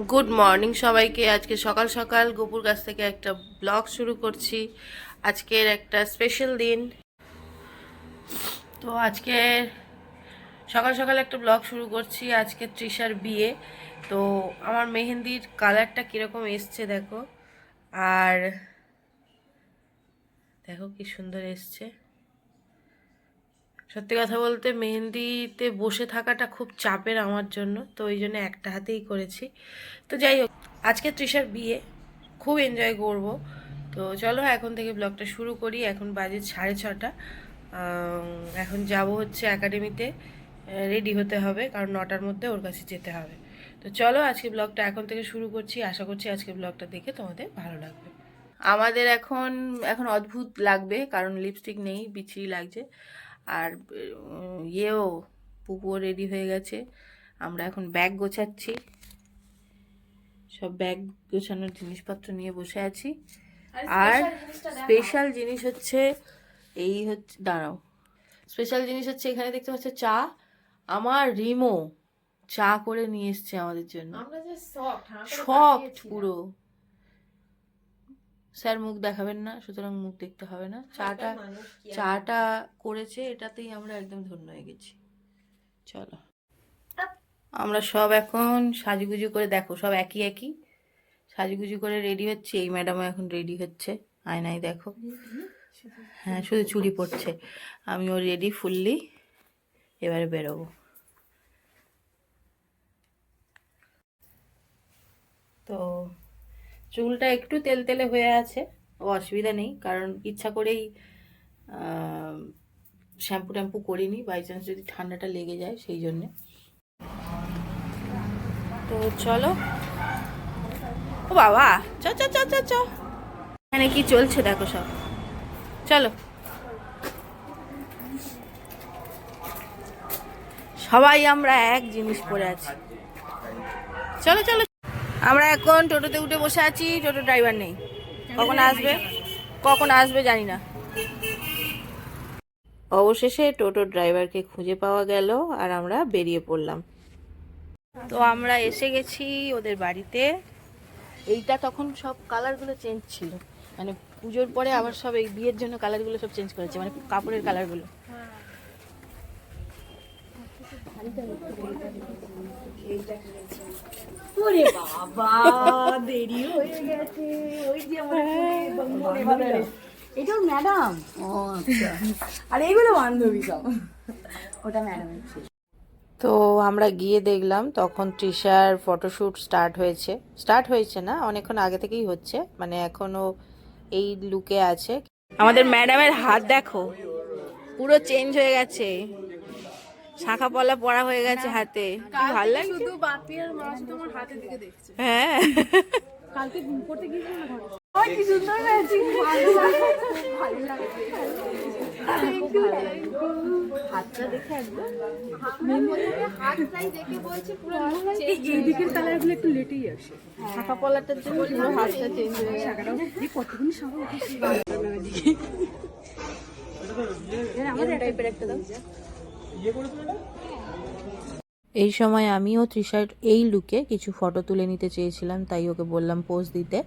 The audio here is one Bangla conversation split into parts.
গুড মর্নিং সবাইকে। আজকে সকাল সকাল গোপুর কাছ থেকে একটা ব্লগ শুরু করছি। আজকের একটা স্পেশাল দিন। তো আজকে সকাল সকাল একটা ব্লগ শুরু করছি। আজকে তৃষার বিয়ে। তো আমার মেহেন্দির কালারটা কীরকম এসছে দেখো। আর দেখো কি সুন্দর এসছে। সত্যি কথা বলতে মেহেন্দিতে বসে থাকাটা খুব চাপের আমার জন্য, তো ওই জন্য একটা হাতেই করেছি। তো যাই হোক, আজকে তৃষার বিয়ে, খুব এনজয় করব। তো চলো এখন থেকে ব্লগটা শুরু করি, এখন বাজে সাড়ে ছটা। এখন যাব হচ্ছে একাডেমিতে রেডি হতে হবে, কারণ নটার মধ্যে ওর কাছে যেতে হবে। তো চলো আজকে ব্লগটা এখন থেকে শুরু করছি, আশা করছি আজকে ব্লগটা দেখে তোমাদের ভালো লাগবে। আমাদের এখন এখন অদ্ভুত লাগবে, কারণ লিপস্টিক নেই, বিচ্ছিরি লাগছে। আর ইয়েও পুকুও রেডি হয়ে গেছে। আমরা এখন ব্যাগ গোছাচ্ছি। সব ব্যাগ গোছানোর জিনিসপত্র নিয়ে বসে আছি। আর স্পেশাল জিনিস হচ্ছে এই হচ্ছে দাঁড়াও। স্পেশাল জিনিস হচ্ছে এখানে দেখতে পাচ্ছ চা। আমার রিমো চা করে নিয়ে এসছে আমাদের জন্য। সফট পুরো। স্যার মুখ দেখাবেন না সুতরাং মুখ দেখতে হবে না। চাটা চাটা করেছে এটাতেই আমরা একদম ধন্য হয়ে গেছি। চলো। আমরা সব এখন সাজুগুজু করে দেখো সব একই একই। সাজুগুজু করে রেডি হচ্ছে এই ম্যাডামও এখন রেডি হচ্ছে। আয়নায় দেখো। হ্যাঁ শুধু চুড়ি পড়ছে। আমিও রেডি ফুললি এবারে বেরোবো। তো চুলটা একটু তেল তেলে হয়ে আছে অসুবিধা নেই, কারণ ইচ্ছা করেই শ্যাম্পু ট্যাম্পু করিনি বাই চান্স যদি ঠান্ডাটা লেগে যায় সেই জন্যে। তো চলো। ও বাবা, চ চ চ চ চ। এখানে কি চলছে দেখো সব। চলো। সবাই আমরা এক জিনিস পরে আছি। চলো চলো আমরা এখন টোটোতে উঠে বসে আছি টোটো ড্রাইভার নেই। কখন আসবে? কখন আসবে জানি না। অবশেষে টোটো ড্রাইভারকে খুঁজে পাওয়া গেল আর আমরা বেরিয়ে পড়লাম। তো আমরা এসে গেছি ওদের বাড়িতে। এইটা তখন সব কালারগুলো চেঞ্জ ছিল। মানে পুজোর পরে আবার সব এই বিয়ের জন্য কালারগুলো সব চেঞ্জ করেছে মানে কাপড়ের কালারগুলো। ওরে বাবা দেরি হয়ে গেছে। ওই যে আমাদের এটা ম্যাডাম? ও আচ্ছা। আর এইগুলো বান্ধবী সব? ওটা ম্যাডামের তো আমরা গিয়ে দেখলাম তখন তৃষার ফটোশ্যুট স্টার্ট হয়েছে। স্টার্ট হয়েছে না অনেকক্ষণ আগে থেকেই হচ্ছে। মানে এখনও এই লুকে আছে। আমাদের ম্যাডামের হাত দেখো পুরো চেঞ্জ হয়ে গেছে। শাখা পলা পড়া হয়ে গেছে হাতে। কি ভালো লাগছে? শুধু বাপি আর মা শুধু আমার হাতের দিকে দেখছে। হ্যাঁ। কালকে ঘুম পড়তে গিয়েছিল না ঘরে? ওই কি সুন্দর ম্যাচিং ভালো লাগে ভালো লাগে হাতটা দেখে একদম। হাতটাই দেখে বলছে পুরো এই দিকের কালারগুলো একটু লেটেই আসে। শাখা পলাটার জন্য পুরো হাতটা চেঞ্জ হয়ে গেছে। সবাই উঠেছি? আমাদের টাইপের একটা দাও। এই সময় আমিও তৃষার এই লুকে কিছু ফটো তুলে নিতে চেয়েছিলাম তাই ওকে বললাম পোজ দিতে।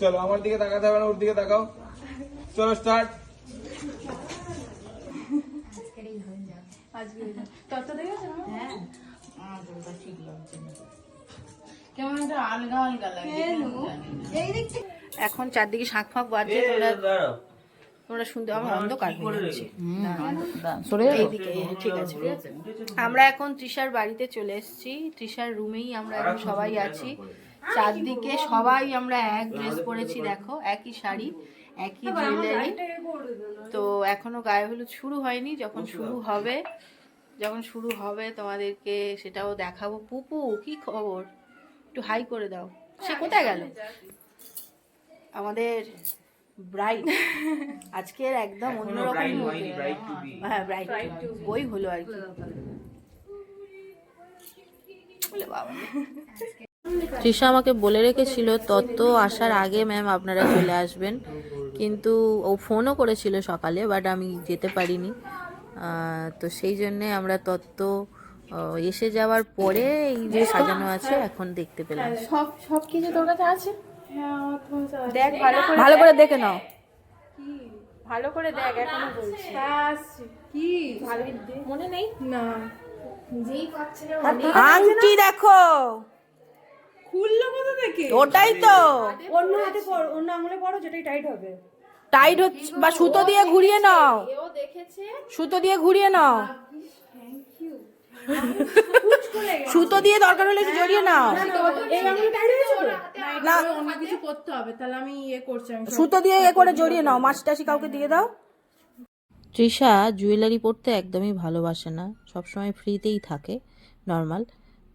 চলো আমার দিকে তাকাতে হবে না ওর দিকে তাকাও। চলো স্টার্ট এখন চারদিকে শাঁখ ফাঁক বাজছে তোমরা শুনতে আমার অন্ধকার হয়ে যাচ্ছে। এইদিকে ঠিক আছে। আমরা এখন তৃষার বাড়িতে চলে এসেছি। তৃষার রুমেই আমরা এখন সবাই আছি। চারদিকে সবাই আমরা এক ড্রেস পরেছি দেখো একই শাড়ি একই জুয়েলারি তো এখনও গায়ে হলুদ শুরু হয়নি যখন শুরু হবে যখন শুরু হবে তোমাদেরকে সেটাও দেখাবো। পুপু কি খবর? একটু হাই করে দাও। সে কোথায় গেল? আমাদের ব্রাইট আজকের একদম অন্যরকম mood। হ্যাঁ ব্রাইট ওই হলো আর কি। তৃষা আমাকে বলে রেখেছিল তত্ত্ব আসার আগে ম্যাম আপনারা চলে আসবেন। কিন্তু ও ফোনও করেছিল সকালে বাট আমি যেতে পারিনি। তো সেই জন্যে আমরা তত্ত্ব এসে যাওয়ার পরে এই যে সাজানো আছে এখন দেখতে পেলাম। সব সব কিছু তোর কাছে আছে? দেখ ভালো করে ভালো করে দেখে। নাও। ভালো করে দেখ এখনও বলছি। কি? ভালো মনে নেই? না। যেই পাচ্ছে না আংটি দেখো। খুললো কোথা থেকে? ওটাই তো। অন্য হাতে পড়ো অন্য আঙুলে পড়ো যেটাই টাইট হবে। টাইট হচ্ছে বা সুতো দিয়ে ঘুরিয়ে নাও। সুতো দিয়ে ঘুরিয়ে নাও। সুতো দিয়ে দরকার হলে জড়িয়ে নাও। এই আঙুলে টাইট হয়েছে তো না কিছু করতে হবে তাহলে আমি ইয়ে করছি সুতো দিয়ে এ করে জড়িয়ে নাও মাছ টাসি কাউকে দিয়ে দাও। তৃষা জুয়েলারি পরতে একদমই ভালোবাসে না সবসময় ফ্রিতেই থাকে নর্মাল।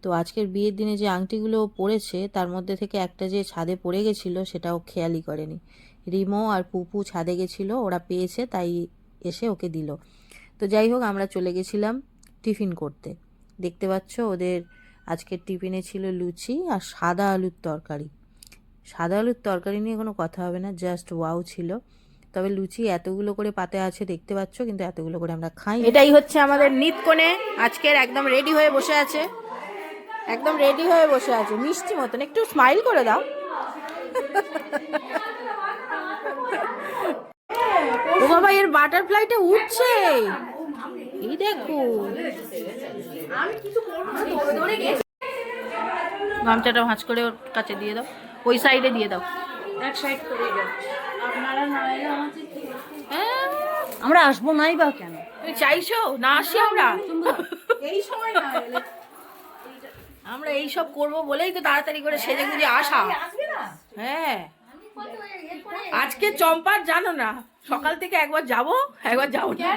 তো আজকের বিয়ের দিনে যে আংটিগুলো পরেছে তার মধ্যে থেকে একটা যে ছাদে পড়ে গেছিল সেটাও খেয়ালই করেনি। রিমো আর পুপু ছাদে গেছিল ওরা পেয়েছে তাই এসে ওকে দিল। তো যাই হোক আমরা চলে গেছিলাম টিফিন করতে। দেখতে পাচ্ছ ওদের আজকের টিফিনে ছিল লুচি আর সাদা আলুর তরকারি। সাদা আলুর তরকারি নিয়ে কোনো কথা হবে না জাস্ট ওয়াও ছিল। তবে লুচি এতগুলো করে পাতে আছে দেখতে পাচ্ছ, কিন্তু এতগুলো করে আমরা খাই এটাই হচ্ছে আমাদের নিত কোণে আজকের একদম রেডি হয়ে বসে আছে। একদম রেডি হয়ে বসে আছে, মিষ্টি মতন। একটু স্মাইল করে দাও। ও বাবা, এর বাটারফ্লাইটা উঠছে। এই দেখো। গামছাটা ভাঁজ করে ওর কাছে দিয়ে দাও। ওই সাইডে দিয়ে দাও। এক সাইড করে আপনারা না এলে আমাদের হ্যাঁ, আমরা আসব নাই বা কেন? তুমি চাইছো? না আসি আমরা। এই সময় না আমরা এই সব করব বলেই তো তাড়াতাড়ি করে সেজে গুজে আসা। হ্যাঁ। আজকে চম্পার জানো না সকাল থেকে একবার যাব একবার যাব না।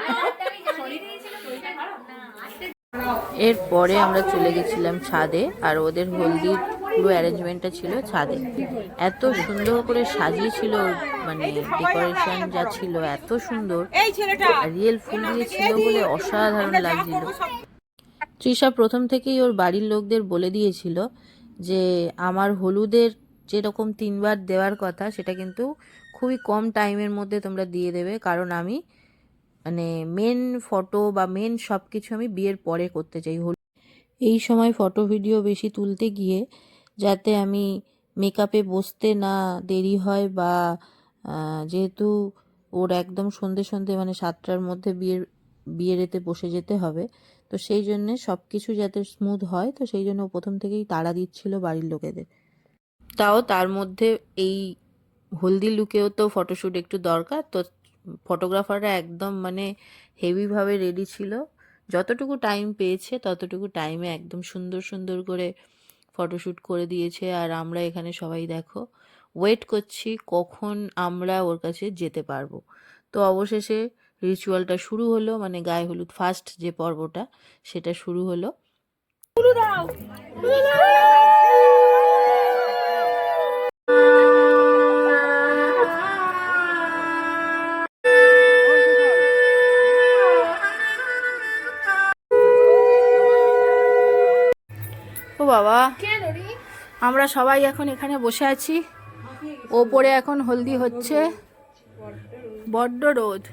এরপরে আমরা চলে গেছিলাম ছাদে আর ওদের হলদির পুরো অ্যারেঞ্জমেন্টটা ছিল ছাদে। এত সুন্দর করে সাজিয়েছিল মানে ডেকোরেশন যা ছিল এত সুন্দর। রিয়েল ফুল দিয়েছিল বলে অসাধারণ লাগছিল। তৃষা প্রথম থেকেই ওর বাড়ির লোকদের বলে দিয়েছিল যে আমার হলুদের যেরকম তিনবার দেওয়ার কথা সেটা কিন্তু খুবই কম টাইমের মধ্যে তোমরা দিয়ে দেবে কারণ আমি মানে মেন ফটো বা মেন সব কিছু আমি বিয়ের পরে করতে চাই। এই সময় ফটো ভিডিও বেশি তুলতে গিয়ে যাতে আমি মেকআপে বসতে না দেরি হয় বা যেহেতু ওর একদম সন্ধে সন্ধে মানে সাতটার মধ্যে বিয়ের বিয়ের এতে বসে যেতে হবে, তো সেই জন্যে সব কিছু যাতে স্মুথ হয়, তো সেই জন্য প্রথম থেকেই তাড়া দিচ্ছিল বাড়ির লোকেদের। তাও তার মধ্যে এই হলদি লুকেও তো ফটোশ্যুট একটু দরকার, তো ফটোগ্রাফাররা একদম মানে হেভিভাবে রেডি ছিল। যতটুকু টাইম পেয়েছে, ততটুকু টাইমে একদম সুন্দর সুন্দর করে ফটোশ্যুট করে দিয়েছে। আর আমরা এখানে সবাই দেখো ওয়েট করছি কখন আমরা ওর কাছে যেতে পারব। তো অবশেষে রিচুয়ালটা শুরু হলো মানে গায়ে হলুদ ফার্স্ট যে পর্বটা, সেটা শুরু হলো। ও আমরা সবাই এখন এখানে বসে আছি। ওপরে এখন হলদি হচ্ছে। বড্ড রোদ।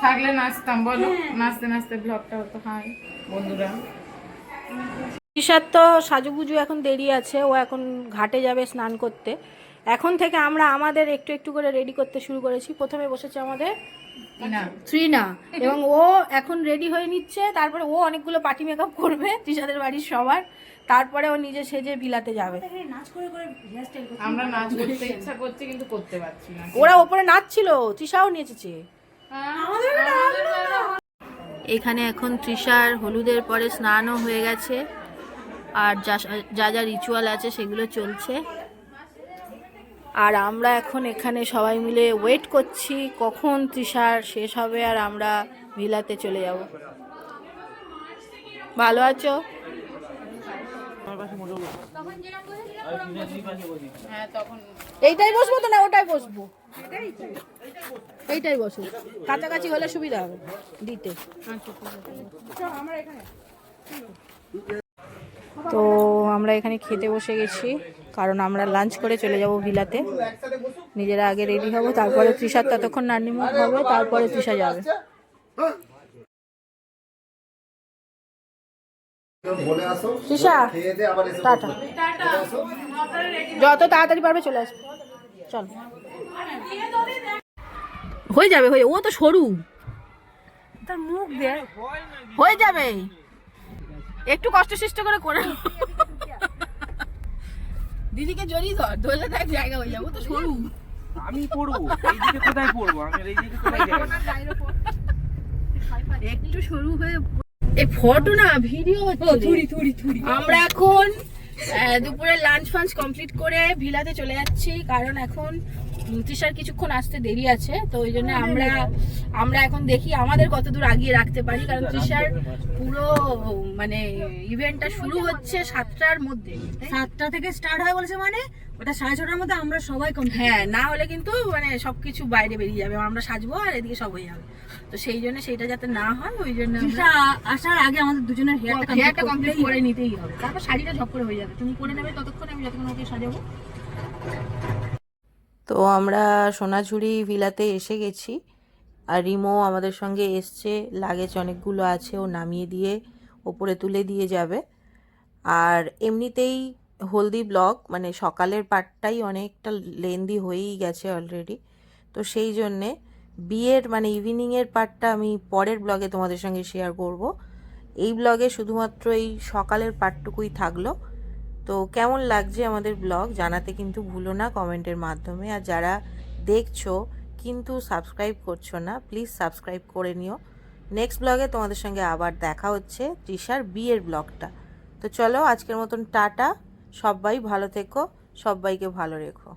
থাকলে নাচতাম বলো। নাচতে নাচতে ব্লগটা হতো হাই বন্ধুরা। ঈশার তো সাজুগুজু এখন দেরি আছে। ও এখন ঘাটে যাবে স্নান করতে। এখন থেকে আমরা আমাদের একটু একটু করে রেডি করতে শুরু করেছি। প্রথমে বসেছে আমাদের না শ্রীনা এবং ও এখন রেডি হয়ে নিচ্ছে। তারপরে ও অনেকগুলো পার্টি মেকআপ করবে তৃষাদের বাড়ির সবার। তারপরে ও নিজে সেজে বিলাতে যাবে। আমরা নাচ করতে ইচ্ছা করছে কিন্তু করতে পারছি না। ওরা ওপরে নাচছিল তৃষাও নেচেছে। এখানে এখন তৃষার হলুদের পরে স্নানও হয়ে গেছে। আর যা যা যা রিচুয়াল আছে সেগুলো চলছে। আর আমরা এখন এখানে সবাই মিলে ওয়েট করছি কখন তৃষার শেষ হবে আর আমরা ভিলাতে চলে যাব। ভালো আছো? এইটাই বসবো তো না ওটাই বসবো? এইটাই বসো কাছাকাছি হলে সুবিধা হবে। দিতে। তো আমরা এখানে খেতে বসে গেছি। কারণ আমরা লাঞ্চ করে চলে যাব ভিলাতে। নিজেরা আগে রেডি হব তারপরে তৃষার ততক্ষণ নান্নিমুখ হবে তারপরে তৃষা যাবে। তৃষা টাটা। যত তাড়াতাড়ি পারবে চলে আসবে। চল। হয়ে যাবে হয়ে ও তো সরু। তার মুখ দে হয়ে যাবে। একটু কষ্ট সৃষ্ট করে করে। দিদিকে জড়িয়ে ধর ধরলে দেখ জায়গা হয়ে যাব তো সরু। আমি পড়ব এইদিকে কোথায় পড়ব? আমি এইদিকে কোথায় যাব? একটু সরু হয়ে এই ফটো না ভিডিও থুরি থুরি থুরি। আমরা এখন আহ, দুপুরে লাঞ্চ ফাঞ্চ কমপ্লিট করে ভিলাতে চলে যাচ্ছি কারণ এখন তৃষার কিছুক্ষণ আসতে দেরি আছে তো ওই জন্য আমরা আমরা এখন দেখি আমাদের কত দূর আগিয়ে রাখতে পারি কারণ তৃষার পুরো মানে ইভেন্টটা শুরু হচ্ছে সাতটার মধ্যে সাতটা থেকে স্টার্ট হয় বলেছে মানে? ওটা সাড়ে ছটার মধ্যে আমরা সবাই কমপ্লিট হ্যাঁ না হলে কিন্তু মানে সবকিছু বাইরে বেরিয়ে যাবে আমরা সাজবো আর এদিকে সব হয়ে যাবে। তো সেই জন্য সেইটা যাতে না হয় ওই জন্য আসার আগে আমাদের দুজনের হেয়ারটা হেয়ারটা কমপ্লিট করে নিতেই হবে। তারপর শাড়িটা ঝপ করে হয়ে যাবে। তুমি করে নেবে ততক্ষণ আমি যতক্ষণ ওকে সাজাবো। তো আমরা সোনাঝুরি ভিলাতে এসে গেছি। আর রিমো আমাদের সঙ্গে এসছে লাগেজ অনেকগুলো আছে, ও নামিয়ে দিয়ে ওপরে তুলে দিয়ে যাবে। আর এমনিতেই হলদি ব্লগ মানে সকালের পার্টটাই অনেকটা লেন্দি হয়েই গেছে অলরেডি তো সেই জন্যে বিয়ের মানে ইভিনিংয়ের পার্টটা আমি পরের ব্লগে তোমাদের সঙ্গে শেয়ার করব। এই ব্লগে শুধুমাত্র এই সকালের পার্টটুকুই থাকল। তো কেমন লাগছে আমাদের ব্লগ? জানাতে কিন্তু ভুলো না কমেন্টের মাধ্যমে। আর যারা দেখছ কিন্তু সাবস্ক্রাইব করছ না, প্লিজ সাবস্ক্রাইব করে নিও। নেক্সট ব্লগে তোমাদের সঙ্গে আবার দেখা হচ্ছে তৃষার বিয়ের ব্লগটা। তো চলো আজকের মতন টাটা। সবাই ভালো থেকো, সবাইকে ভালো রেখো।